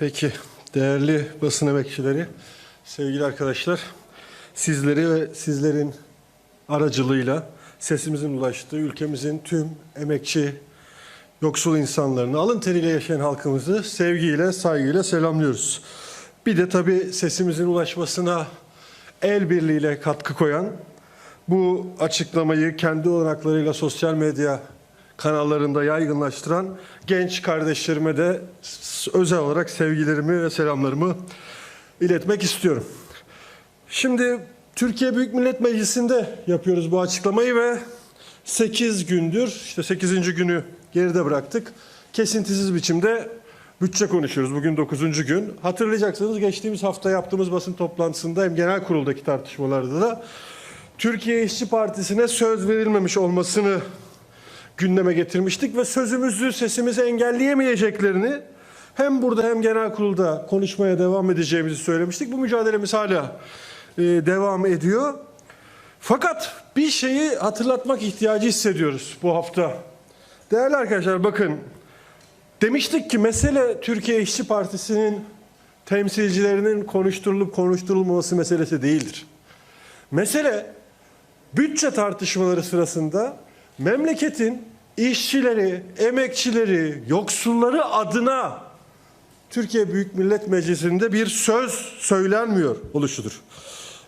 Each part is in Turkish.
Peki, değerli basın emekçileri, sevgili arkadaşlar, sizleri ve sizlerin aracılığıyla sesimizin ulaştığı ülkemizin tüm emekçi, yoksul insanlarını, alın teriyle yaşayan halkımızı sevgiyle, saygıyla selamlıyoruz. Bir de tabii sesimizin ulaşmasına el birliğiyle katkı koyan, bu açıklamayı kendi olanaklarıyla sosyal medya kanallarında yaygınlaştıran genç kardeşlerime de özel olarak sevgilerimi ve selamlarımı iletmek istiyorum. Şimdi Türkiye Büyük Millet Meclisi'nde yapıyoruz bu açıklamayı ve 8 gündür, işte 8. günü geride bıraktık. Kesintisiz biçimde bütçe konuşuyoruz. Bugün 9. gün. Hatırlayacaksınız geçtiğimiz hafta yaptığımız basın toplantısında hem genel kuruldaki tartışmalarda da Türkiye İşçi Partisi'ne söz verilmemiş olmasını gündeme getirmiştik ve sözümüzü, sesimizi engelleyemeyeceklerini hem burada hem genel kurulda konuşmaya devam edeceğimizi söylemiştik. Bu mücadelemiz hala e, devam ediyor. Fakat bir şeyi hatırlatmak ihtiyacı hissediyoruz bu hafta. Değerli arkadaşlar bakın demiştik ki mesele Türkiye İşçi Partisi'nin temsilcilerinin konuşturulup konuşturulmaması meselesi değildir. Mesele bütçe tartışmaları sırasında memleketin işçileri, emekçileri, yoksulları adına Türkiye Büyük Millet Meclisi'nde bir söz söylenmiyor oluşudur.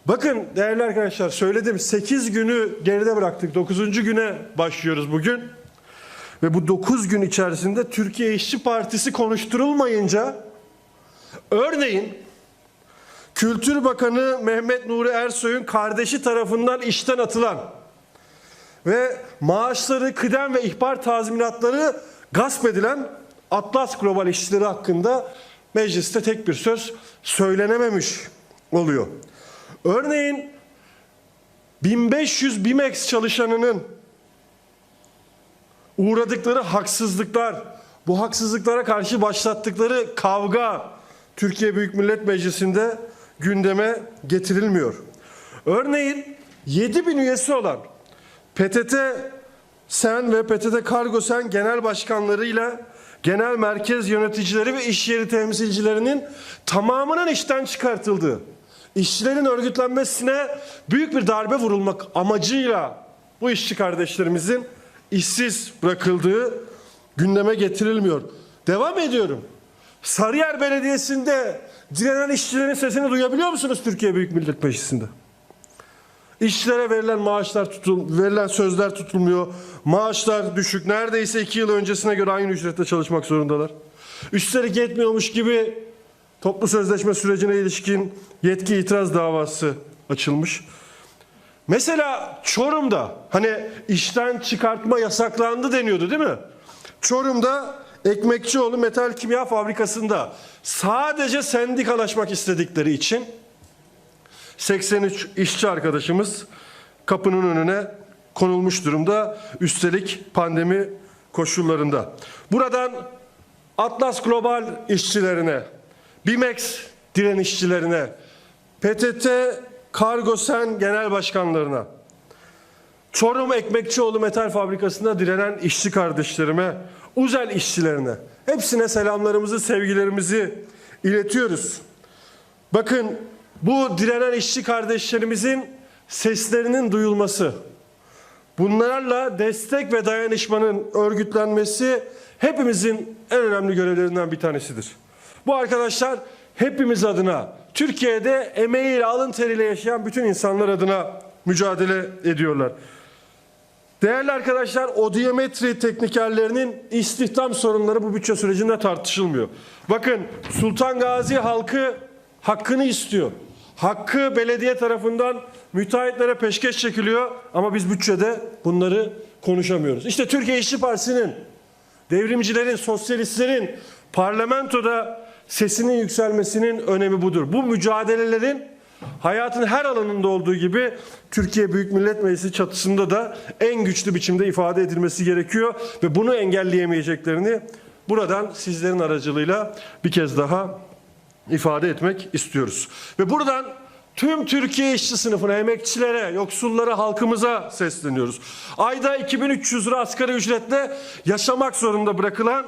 Bakın değerli arkadaşlar söyledim 8 günü geride bıraktık. 9. güne başlıyoruz bugün. Ve bu 9 gün içerisinde Türkiye İşçi Partisi konuşturulmayınca örneğin Kültür Bakanı Mehmet Nuri Ersoy'un kardeşi tarafından işten atılan ve maaşları, kıdem ve ihbar tazminatları gasp edilen Atlas Global işçileri hakkında mecliste tek bir söz söylenememiş oluyor. Örneğin 1500 BİMEX çalışanının uğradıkları haksızlıklar, bu haksızlıklara karşı başlattıkları kavga Türkiye Büyük Millet Meclisi'nde gündeme getirilmiyor. Örneğin 7000 üyesi olan PTT Sen ve PTT Kargo Sen genel başkanlarıyla genel merkez yöneticileri ve iş yeri temsilcilerinin tamamının işten çıkartıldığı, işçilerin örgütlenmesine büyük bir darbe vurulmak amacıyla bu işçi kardeşlerimizin işsiz bırakıldığı gündeme getirilmiyor. Devam ediyorum. Sarıyer Belediyesi'nde direnen işçilerin sesini duyabiliyor musunuz Türkiye Büyük Millet Meclisi'nde? İşçilere verilen maaşlar tutul, verilen sözler tutulmuyor. Maaşlar düşük. Neredeyse iki yıl öncesine göre aynı ücrette çalışmak zorundalar. Üstelik yetmiyormuş gibi toplu sözleşme sürecine ilişkin yetki itiraz davası açılmış. Mesela Çorum'da hani işten çıkartma yasaklandı deniyordu değil mi? Çorum'da Ekmekçioğlu Metal Kimya Fabrikası'nda sadece sendikalaşmak istedikleri için 83 işçi arkadaşımız kapının önüne konulmuş durumda. Üstelik pandemi koşullarında. Buradan Atlas Global işçilerine, Bimex direnişçilerine, PTT Kargosen genel başkanlarına, Çorum Ekmekçioğlu Metal Fabrikası'nda direnen işçi kardeşlerime, Uzel işçilerine hepsine selamlarımızı, sevgilerimizi iletiyoruz. Bakın bu direnen işçi kardeşlerimizin seslerinin duyulması, bunlarla destek ve dayanışmanın örgütlenmesi hepimizin en önemli görevlerinden bir tanesidir. Bu arkadaşlar hepimiz adına, Türkiye'de emeğiyle, alın teriyle yaşayan bütün insanlar adına mücadele ediyorlar. Değerli arkadaşlar, odiyometri teknikerlerinin istihdam sorunları bu bütçe sürecinde tartışılmıyor. Bakın Sultan Gazi halkı hakkını istiyor. Hakkı belediye tarafından müteahhitlere peşkeş çekiliyor ama biz bütçede bunları konuşamıyoruz. İşte Türkiye İşçi Partisi'nin, devrimcilerin, sosyalistlerin parlamentoda sesinin yükselmesinin önemi budur. Bu mücadelelerin hayatın her alanında olduğu gibi Türkiye Büyük Millet Meclisi çatısında da en güçlü biçimde ifade edilmesi gerekiyor ve bunu engelleyemeyeceklerini buradan sizlerin aracılığıyla bir kez daha ifade etmek istiyoruz. Ve buradan tüm Türkiye işçi sınıfına, emekçilere, yoksullara, halkımıza sesleniyoruz. Ayda 2300 lira asgari ücretle yaşamak zorunda bırakılan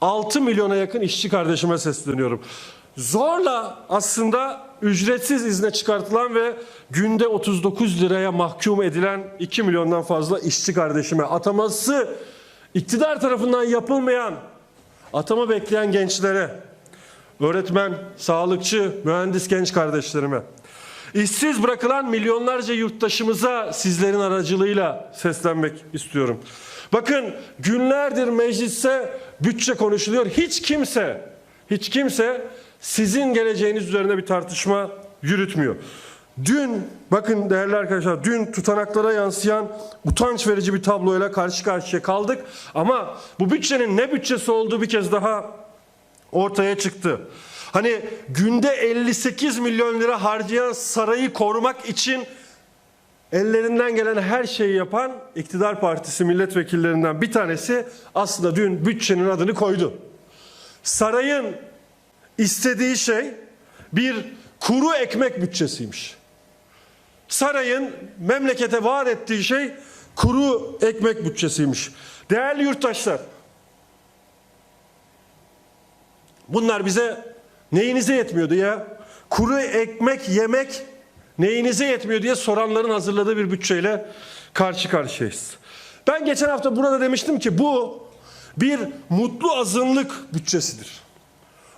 6 milyona yakın işçi kardeşime sesleniyorum. Zorla aslında ücretsiz izne çıkartılan ve günde 39 liraya mahkum edilen 2 milyondan fazla işçi kardeşime ataması iktidar tarafından yapılmayan atama bekleyen gençlere, öğretmen, sağlıkçı, mühendis genç kardeşlerime, işsiz bırakılan milyonlarca yurttaşımıza sizlerin aracılığıyla seslenmek istiyorum. Bakın günlerdir mecliste bütçe konuşuluyor. Hiç kimse, hiç kimse sizin geleceğiniz üzerine bir tartışma yürütmüyor. Dün bakın değerli arkadaşlar dün tutanaklara yansıyan utanç verici bir tabloyla karşı karşıya kaldık. Ama bu bütçenin ne bütçesi olduğu bir kez daha ortaya çıktı. Hani günde 58 milyon lira harcayan sarayı korumak için ellerinden gelen her şeyi yapan iktidar partisi milletvekillerinden bir tanesi aslında dün bütçenin adını koydu. Sarayın istediği şey bir kuru ekmek bütçesiymiş. Sarayın memlekete vaat ettiği şey kuru ekmek bütçesiymiş. Değerli yurttaşlar, bunlar bize neyinize yetmiyordu ya? Kuru ekmek yemek neyinize yetmiyor diye soranların hazırladığı bir bütçeyle karşı karşıyayız. Ben geçen hafta burada demiştim ki bu bir mutlu azınlık bütçesidir.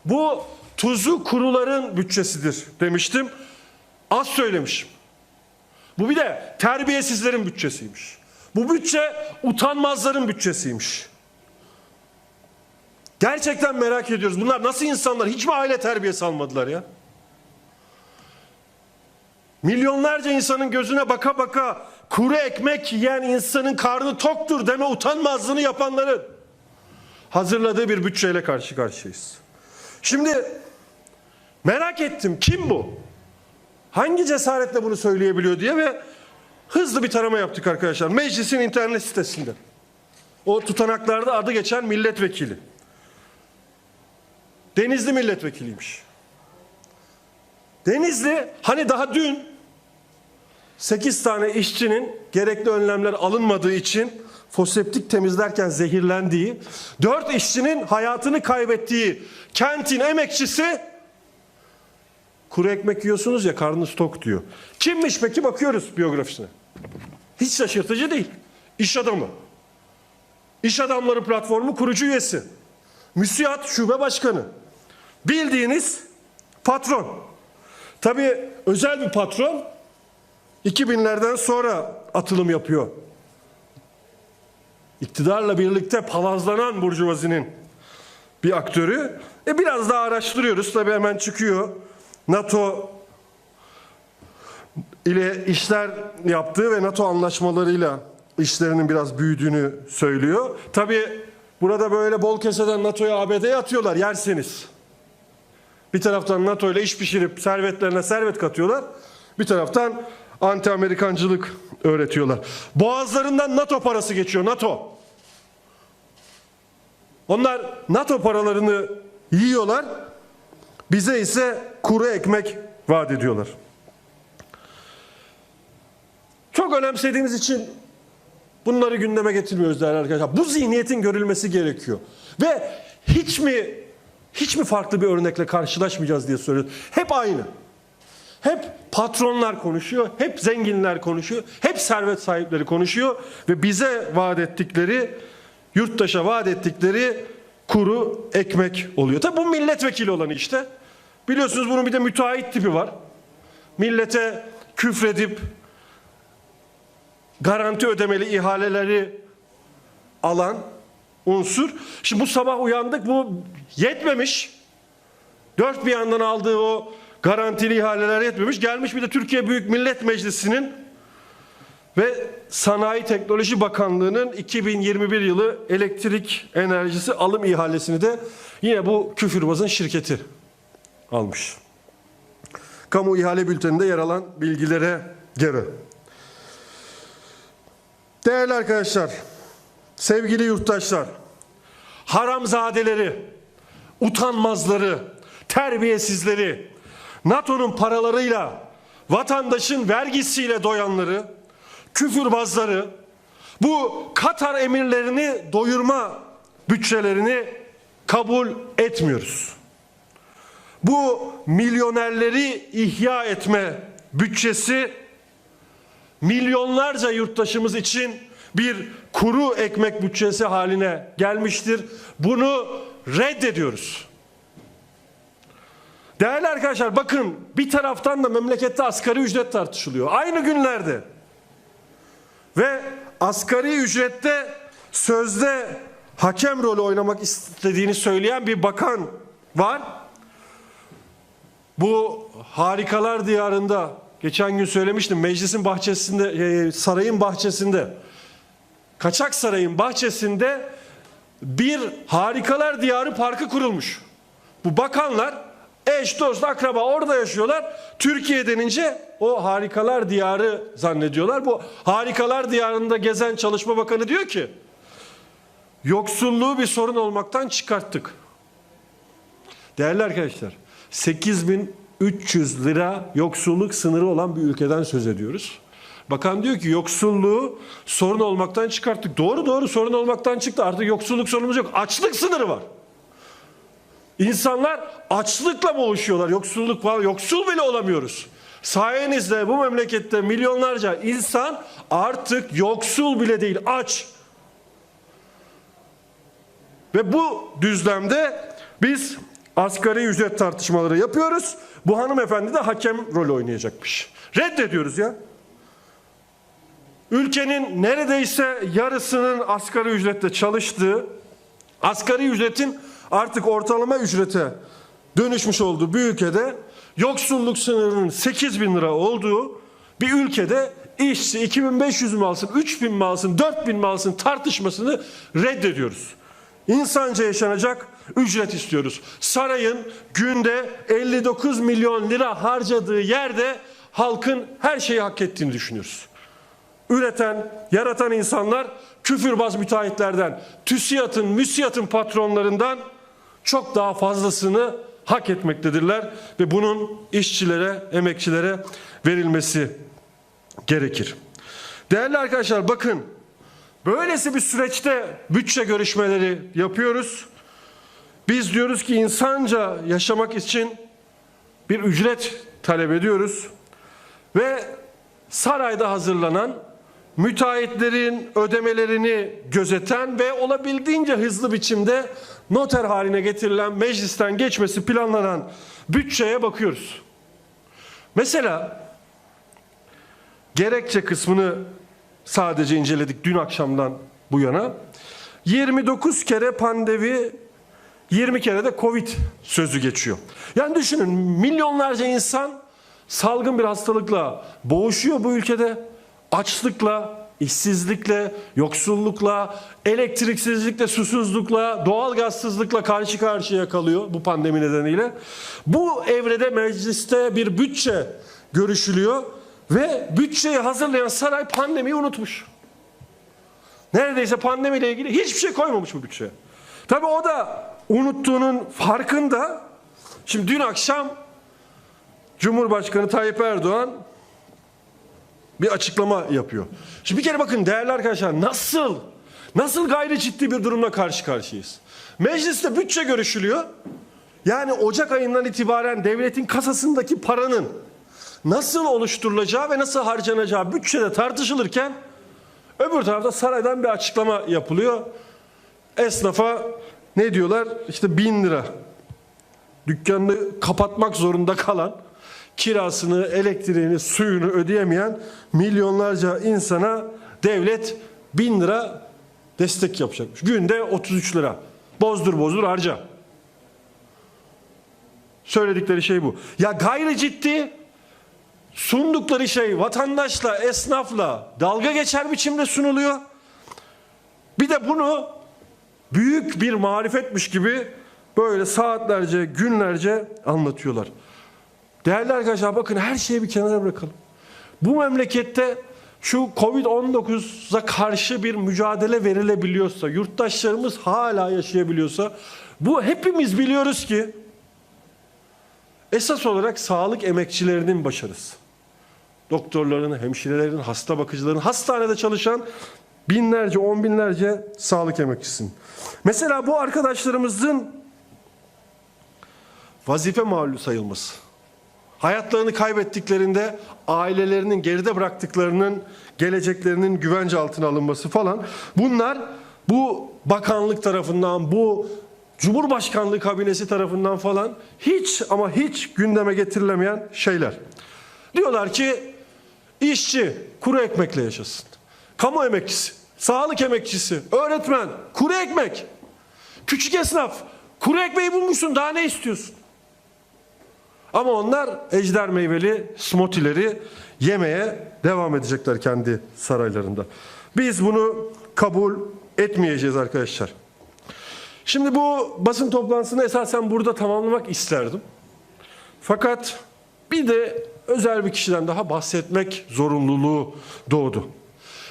Bu tuzu kuruların bütçesidir demiştim. Az söylemişim. Bu bir de terbiyesizlerin bütçesiymiş. Bu bütçe utanmazların bütçesiymiş. Gerçekten merak ediyoruz. Bunlar nasıl insanlar? Hiç mi aile terbiyesi almadılar ya? Milyonlarca insanın gözüne baka baka kuru ekmek yiyen insanın karnı toktur deme utanmazlığını yapanların hazırladığı bir bütçeyle karşı karşıyayız. Şimdi merak ettim kim bu? Hangi cesaretle bunu söyleyebiliyor diye ve hızlı bir tarama yaptık arkadaşlar. Meclisin internet sitesinde. O tutanaklarda adı geçen milletvekili. Denizli milletvekiliymiş. Denizli hani daha dün 8 tane işçinin gerekli önlemler alınmadığı için foseptik temizlerken zehirlendiği, 4 işçinin hayatını kaybettiği kentin emekçisi kuru ekmek yiyorsunuz ya karnınız tok diyor. Kimmiş peki bakıyoruz biyografisine. Hiç şaşırtıcı değil. İş adamı. İş adamları platformu kurucu üyesi. Müsiyat şube başkanı. Bildiğiniz patron. Tabii özel bir patron 2000'lerden sonra atılım yapıyor. İktidarla birlikte palazlanan burjuvazinin bir aktörü. E biraz daha araştırıyoruz tabii hemen çıkıyor. NATO ile işler yaptığı ve NATO anlaşmalarıyla işlerinin biraz büyüdüğünü söylüyor. Tabii burada böyle bol keseden NATO'ya ABD'ye atıyorlar yerseniz. Bir taraftan NATO ile iş pişirip servetlerine servet katıyorlar. Bir taraftan anti Amerikancılık öğretiyorlar. Boğazlarından NATO parası geçiyor NATO. Onlar NATO paralarını yiyorlar. Bize ise kuru ekmek vaat ediyorlar. Çok önemsediğimiz için bunları gündeme getirmiyoruz değerli arkadaşlar. Bu zihniyetin görülmesi gerekiyor. Ve hiç mi hiç mi farklı bir örnekle karşılaşmayacağız diye soruyoruz. Hep aynı. Hep patronlar konuşuyor, hep zenginler konuşuyor, hep servet sahipleri konuşuyor ve bize vaat ettikleri, yurttaşa vaat ettikleri kuru ekmek oluyor. Tabi bu milletvekili olanı işte. Biliyorsunuz bunun bir de müteahhit tipi var. Millete küfredip garanti ödemeli ihaleleri alan unsur. Şimdi bu sabah uyandık bu yetmemiş. Dört bir yandan aldığı o garantili ihaleler yetmemiş. Gelmiş bir de Türkiye Büyük Millet Meclisi'nin ve Sanayi Teknoloji Bakanlığı'nın 2021 yılı elektrik enerjisi alım ihalesini de yine bu küfürbazın şirketi almış. Kamu ihale bülteninde yer alan bilgilere göre. Değerli arkadaşlar, sevgili yurttaşlar, haramzadeleri, utanmazları, terbiyesizleri, NATO'nun paralarıyla, vatandaşın vergisiyle doyanları, küfürbazları, bu Katar emirlerini doyurma bütçelerini kabul etmiyoruz. Bu milyonerleri ihya etme bütçesi milyonlarca yurttaşımız için bir kuru ekmek bütçesi haline gelmiştir. Bunu reddediyoruz. Değerli arkadaşlar bakın bir taraftan da memlekette asgari ücret tartışılıyor. Aynı günlerde. Ve asgari ücrette sözde hakem rolü oynamak istediğini söyleyen bir bakan var. Bu harikalar diyarında geçen gün söylemiştim meclisin bahçesinde e, sarayın bahçesinde Kaçak Saray'ın bahçesinde bir harikalar diyarı parkı kurulmuş. Bu bakanlar eş dost akraba orada yaşıyorlar. Türkiye denince o harikalar diyarı zannediyorlar. Bu harikalar diyarında gezen çalışma bakanı diyor ki yoksulluğu bir sorun olmaktan çıkarttık. Değerli arkadaşlar 8300 lira yoksulluk sınırı olan bir ülkeden söz ediyoruz. Bakan diyor ki yoksulluğu sorun olmaktan çıkarttık. Doğru doğru sorun olmaktan çıktı. Artık yoksulluk sorunumuz yok. Açlık sınırı var. İnsanlar açlıkla boğuşuyorlar. Yoksulluk var. Yoksul bile olamıyoruz. Sayenizde bu memlekette milyonlarca insan artık yoksul bile değil aç. Ve bu düzlemde biz asgari ücret tartışmaları yapıyoruz. Bu hanımefendi de hakem rolü oynayacakmış. Reddediyoruz ya. Ülkenin neredeyse yarısının asgari ücretle çalıştığı, asgari ücretin artık ortalama ücrete dönüşmüş olduğu bir ülkede yoksulluk sınırının 8 bin lira olduğu bir ülkede işçi 2500 mi alsın, 3000 mi alsın, 4000 mi alsın tartışmasını reddediyoruz. İnsanca yaşanacak ücret istiyoruz. Sarayın günde 59 milyon lira harcadığı yerde halkın her şeyi hak ettiğini düşünüyoruz üreten, yaratan insanlar küfürbaz müteahhitlerden, TÜSİAD'ın, MÜSİAD'ın patronlarından çok daha fazlasını hak etmektedirler ve bunun işçilere, emekçilere verilmesi gerekir. Değerli arkadaşlar bakın böylesi bir süreçte bütçe görüşmeleri yapıyoruz. Biz diyoruz ki insanca yaşamak için bir ücret talep ediyoruz ve sarayda hazırlanan müteahhitlerin ödemelerini gözeten ve olabildiğince hızlı biçimde noter haline getirilen meclisten geçmesi planlanan bütçeye bakıyoruz. Mesela gerekçe kısmını sadece inceledik dün akşamdan bu yana. 29 kere pandemi 20 kere de Covid sözü geçiyor. Yani düşünün milyonlarca insan salgın bir hastalıkla boğuşuyor bu ülkede. Açlıkla, işsizlikle, yoksullukla, elektriksizlikle, susuzlukla, doğalgazsızlıkla karşı karşıya kalıyor bu pandemi nedeniyle. Bu evrede mecliste bir bütçe görüşülüyor ve bütçeyi hazırlayan saray pandemiyi unutmuş. Neredeyse pandemiyle ilgili hiçbir şey koymamış bu bütçeye. Tabii o da unuttuğunun farkında. Şimdi dün akşam Cumhurbaşkanı Tayyip Erdoğan bir açıklama yapıyor. Şimdi bir kere bakın değerli arkadaşlar nasıl nasıl gayri ciddi bir durumla karşı karşıyayız. Mecliste bütçe görüşülüyor. Yani Ocak ayından itibaren devletin kasasındaki paranın nasıl oluşturulacağı ve nasıl harcanacağı bütçede tartışılırken öbür tarafta saraydan bir açıklama yapılıyor. Esnafa ne diyorlar? İşte bin lira dükkanını kapatmak zorunda kalan kirasını, elektriğini, suyunu ödeyemeyen milyonlarca insana devlet bin lira destek yapacakmış. Günde 33 lira. Bozdur bozdur harca. Söyledikleri şey bu. Ya gayri ciddi sundukları şey vatandaşla, esnafla dalga geçer biçimde sunuluyor. Bir de bunu büyük bir marifetmiş gibi böyle saatlerce, günlerce anlatıyorlar. Değerli arkadaşlar bakın her şeyi bir kenara bırakalım. Bu memlekette şu Covid-19'a karşı bir mücadele verilebiliyorsa, yurttaşlarımız hala yaşayabiliyorsa, bu hepimiz biliyoruz ki esas olarak sağlık emekçilerinin başarısı. Doktorların, hemşirelerin, hasta bakıcıların, hastanede çalışan binlerce, on binlerce sağlık emekçisinin. Mesela bu arkadaşlarımızın vazife malul sayılması. Hayatlarını kaybettiklerinde ailelerinin geride bıraktıklarının geleceklerinin güvence altına alınması falan. Bunlar bu bakanlık tarafından, bu Cumhurbaşkanlığı kabinesi tarafından falan hiç ama hiç gündeme getirilemeyen şeyler. Diyorlar ki işçi kuru ekmekle yaşasın. Kamu emekçisi, sağlık emekçisi, öğretmen kuru ekmek. Küçük esnaf kuru ekmeği bulmuşsun daha ne istiyorsun? Ama onlar ejder meyveli smotileri yemeye devam edecekler kendi saraylarında. Biz bunu kabul etmeyeceğiz arkadaşlar. Şimdi bu basın toplantısını esasen burada tamamlamak isterdim. Fakat bir de özel bir kişiden daha bahsetmek zorunluluğu doğdu.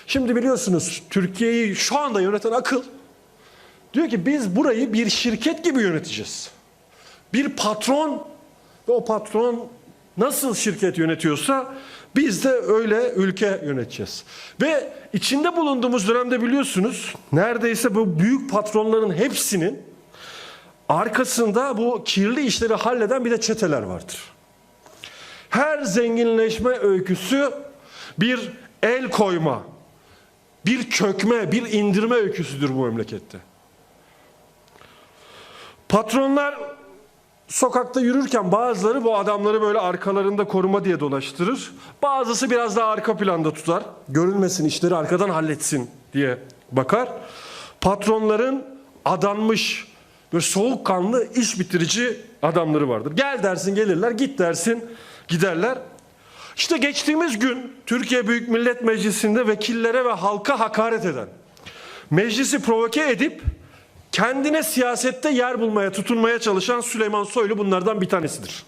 Şimdi biliyorsunuz Türkiye'yi şu anda yöneten akıl diyor ki biz burayı bir şirket gibi yöneteceğiz. Bir patron ve o patron nasıl şirket yönetiyorsa biz de öyle ülke yöneteceğiz. Ve içinde bulunduğumuz dönemde biliyorsunuz neredeyse bu büyük patronların hepsinin arkasında bu kirli işleri halleden bir de çeteler vardır. Her zenginleşme öyküsü bir el koyma, bir çökme, bir indirme öyküsüdür bu memlekette. Patronlar sokakta yürürken bazıları bu adamları böyle arkalarında koruma diye dolaştırır. Bazısı biraz daha arka planda tutar. Görünmesin işleri arkadan halletsin diye bakar. Patronların adanmış böyle soğukkanlı iş bitirici adamları vardır. Gel dersin gelirler, git dersin giderler. İşte geçtiğimiz gün Türkiye Büyük Millet Meclisi'nde vekillere ve halka hakaret eden, meclisi provoke edip kendine siyasette yer bulmaya, tutunmaya çalışan Süleyman Soylu bunlardan bir tanesidir.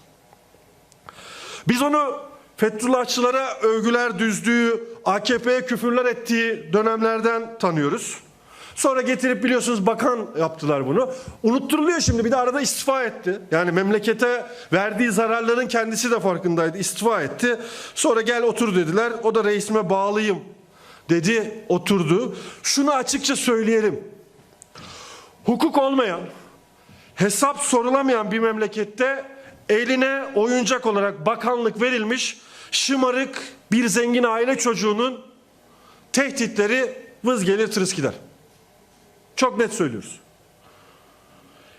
Biz onu Fethullahçılara övgüler düzdüğü, AKP'ye küfürler ettiği dönemlerden tanıyoruz. Sonra getirip biliyorsunuz bakan yaptılar bunu. Unutturuluyor şimdi bir de arada istifa etti. Yani memlekete verdiği zararların kendisi de farkındaydı. İstifa etti. Sonra gel otur dediler. O da reisime bağlıyım dedi oturdu. Şunu açıkça söyleyelim. Hukuk olmayan, hesap sorulamayan bir memlekette eline oyuncak olarak bakanlık verilmiş şımarık bir zengin aile çocuğunun tehditleri vız gelir tırıs gider. Çok net söylüyoruz.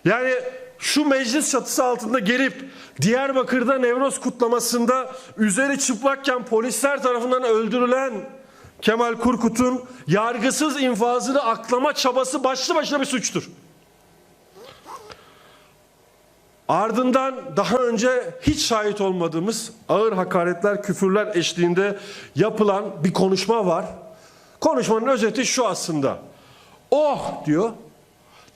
Yani şu meclis çatısı altında gelip Diyarbakır'da Nevroz kutlamasında üzeri çıplakken polisler tarafından öldürülen Kemal Kurkut'un yargısız infazını aklama çabası başlı başına bir suçtur. Ardından daha önce hiç şahit olmadığımız ağır hakaretler, küfürler eşliğinde yapılan bir konuşma var. Konuşmanın özeti şu aslında. Oh diyor,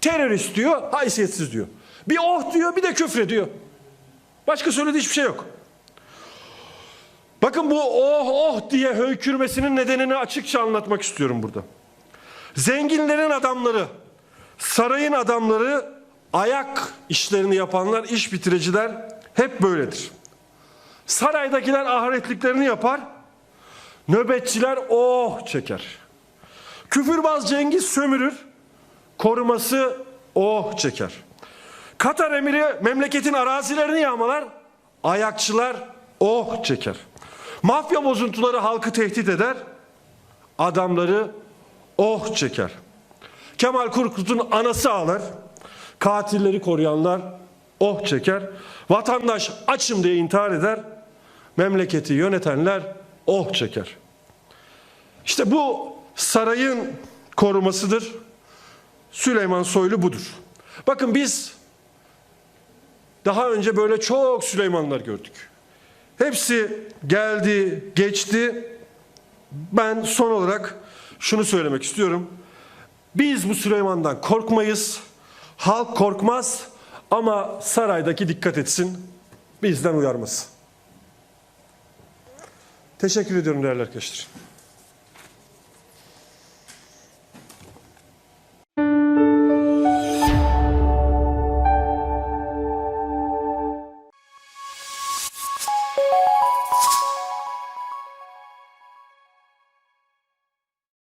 terörist diyor, haysiyetsiz diyor. Bir oh diyor, bir de küfrediyor. Başka söylediği hiçbir şey yok. Bakın bu oh oh diye höykürmesinin nedenini açıkça anlatmak istiyorum burada. Zenginlerin adamları, sarayın adamları, ayak işlerini yapanlar, iş bitiriciler hep böyledir. Saraydakiler ahiretliklerini yapar, nöbetçiler oh çeker. Küfürbaz Cengiz sömürür, koruması oh çeker. Katar emiri memleketin arazilerini yağmalar, ayakçılar oh çeker. Mafya bozuntuları halkı tehdit eder, adamları oh çeker. Kemal Kurkut'un anası ağlar, katilleri koruyanlar oh çeker. Vatandaş açım diye intihar eder, memleketi yönetenler oh çeker. İşte bu sarayın korumasıdır. Süleyman Soylu budur. Bakın biz daha önce böyle çok Süleymanlar gördük. Hepsi geldi, geçti. Ben son olarak şunu söylemek istiyorum. Biz bu Süleyman'dan korkmayız. Halk korkmaz ama saraydaki dikkat etsin. Bizden uyarmaz. Teşekkür ediyorum değerli arkadaşlar.